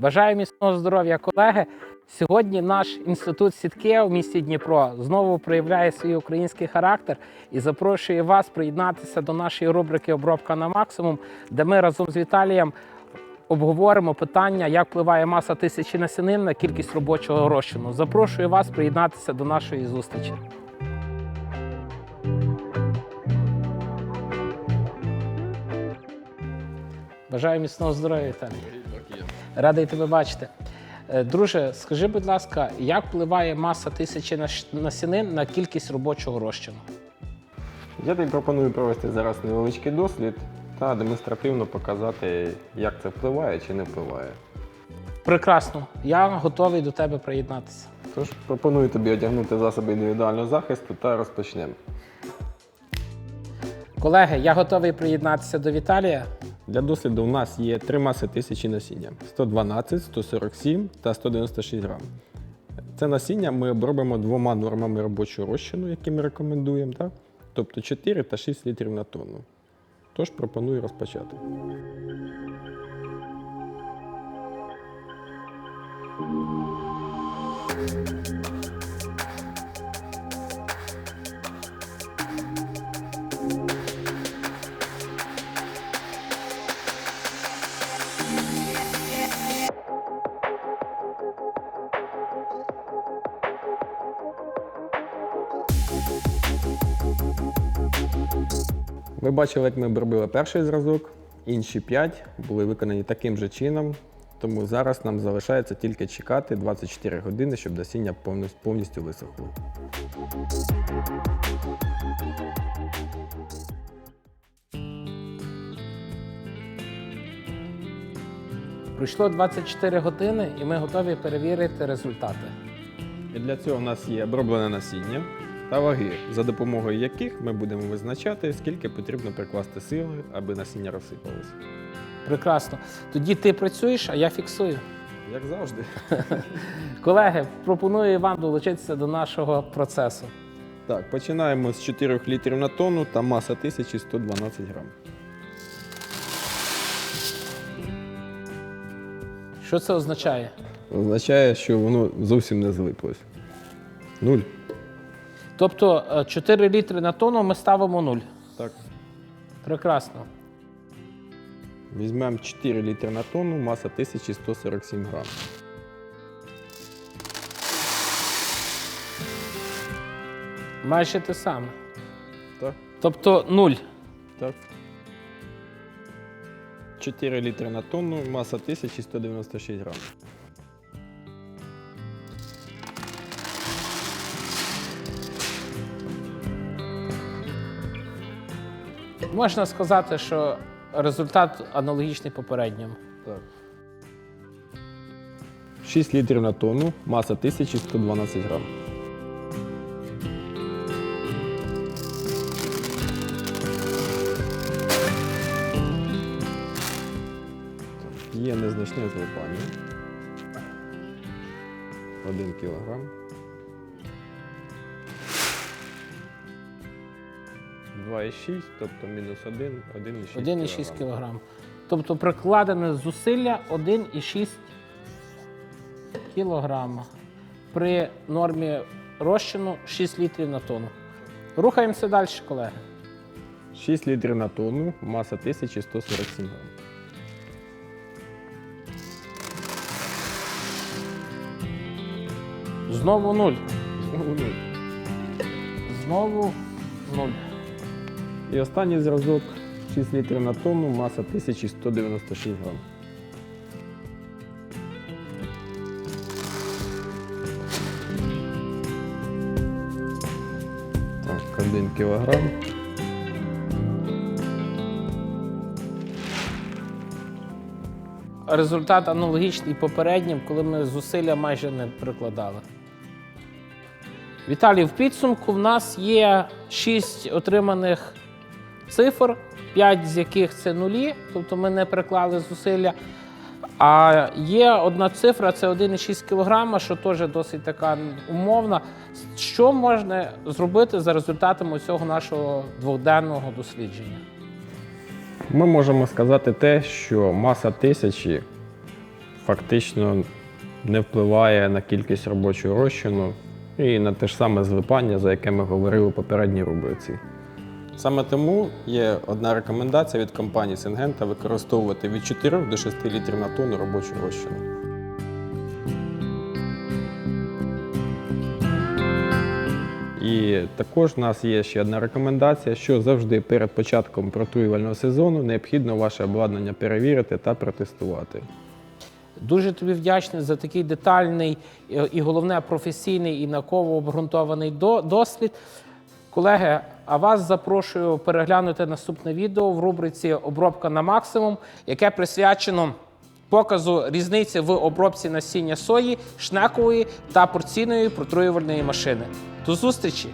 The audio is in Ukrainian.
Бажаю міцного здоров'я, колеги. Сьогодні наш інститут Сітке у місті Дніпро знову проявляє свій український характер і запрошує вас приєднатися до нашої рубрики Обробка на максимум, де ми разом з Віталієм обговоримо питання, як впливає маса тисячі насінин на кількість робочого розчину. Запрошую вас приєднатися до нашої зустрічі. Бажаю міцного здоров'я, Віталій. Радий тебе бачити. Е, Друже, скажи, будь ласка, як впливає маса тисячі насінин на кількість робочого розчину? Я тобі пропоную провести зараз невеличкий дослід та демонстративно показати, як це впливає чи не впливає. Прекрасно, я готовий до тебе приєднатися. Тож пропоную тобі одягнути засоби індивідуального захисту та розпочнемо. Колеги, я готовий приєднатися до Віталія. Для досліду у нас є три маси тисячі насіння: 112, 147 та 196 грам. Це насіння ми обробимо двома нормами робочого розчину, які ми рекомендуємо, так? тобто 4 та 6 літрів на тонну. Тож пропоную розпочати. Ви бачили, як ми обробили перший зразок, інші 5 були виконані таким же чином. Тому зараз нам залишається тільки чекати 24 години, щоб насіння повністю, висохло. Пройшло 24 години, і ми готові перевірити результати. І для цього у нас є оброблене насіння та ваги, за допомогою яких ми будемо визначати, скільки потрібно прикласти сили, аби насіння розсипалося. Прекрасно. Тоді ти працюєш, а я фіксую. Як завжди. Колеги, пропоную вам долучитися до нашого процесу. Так, починаємо з 4 літрів на тонну та маса 1112 грам. Що це означає? Означає, що воно зовсім не злиплось. Нуль. Тобто е, 4 літри на тонну ми ставимо 0. Так. Прекрасно. Візьмемо 4 літри на тонну, маса 1147 грам. Майже те саме. Так. Тобто 0. Так. 4 літри на тонну, маса 1196 грам. Можна сказати, що результат аналогічний попередньому. Так. 6 літрів на тонну, маса 1112 грам. Є незначне злипання. 1 кілограм. 2,6, тобто мінус 1, 1,6 1,6 кг. Тобто прикладене зусилля 1,6 кг при нормі розчину 6 літрів на тонну. Рухаємося далі, колеги. 6 літрів на тонну, маса 1147 грам. Знову 0. Знову нуль. Знову 0. І останній зразок 6 літрів на тонну, маса 1196 грам. Так, 1 кілограм. Результат аналогічний попереднім, коли ми зусилля майже не прикладали. Віталій, в підсумку в нас є 6 отриманих цифр, 5 з яких це нулі, тобто ми не приклали зусилля. А є одна цифра, це 1,6 кг, що теж досить така умовна. Що можна зробити за результатами цього нашого двохденного дослідження? Ми можемо сказати те, що маса тисячі фактично не впливає на кількість робочого розчину і на те ж саме злипання, за яке ми говорили у попередній рубриці. Саме тому є одна рекомендація від компанії Сингента використовувати від 4 до 6 літрів на тонну робочого розчину. І також у нас є ще одна рекомендація, що завжди перед початком протруювального сезону необхідно ваше обладнання перевірити та протестувати. Дуже тобі вдячний за такий детальний е, і головне професійний і науково обґрунтований до- дослід. Колеги, а вас запрошую переглянути наступне відео в рубриці Обробка на максимум, яке присвячено показу різниці в обробці насіння сої, шнекової та порційної протруювальної машини. До зустрічі!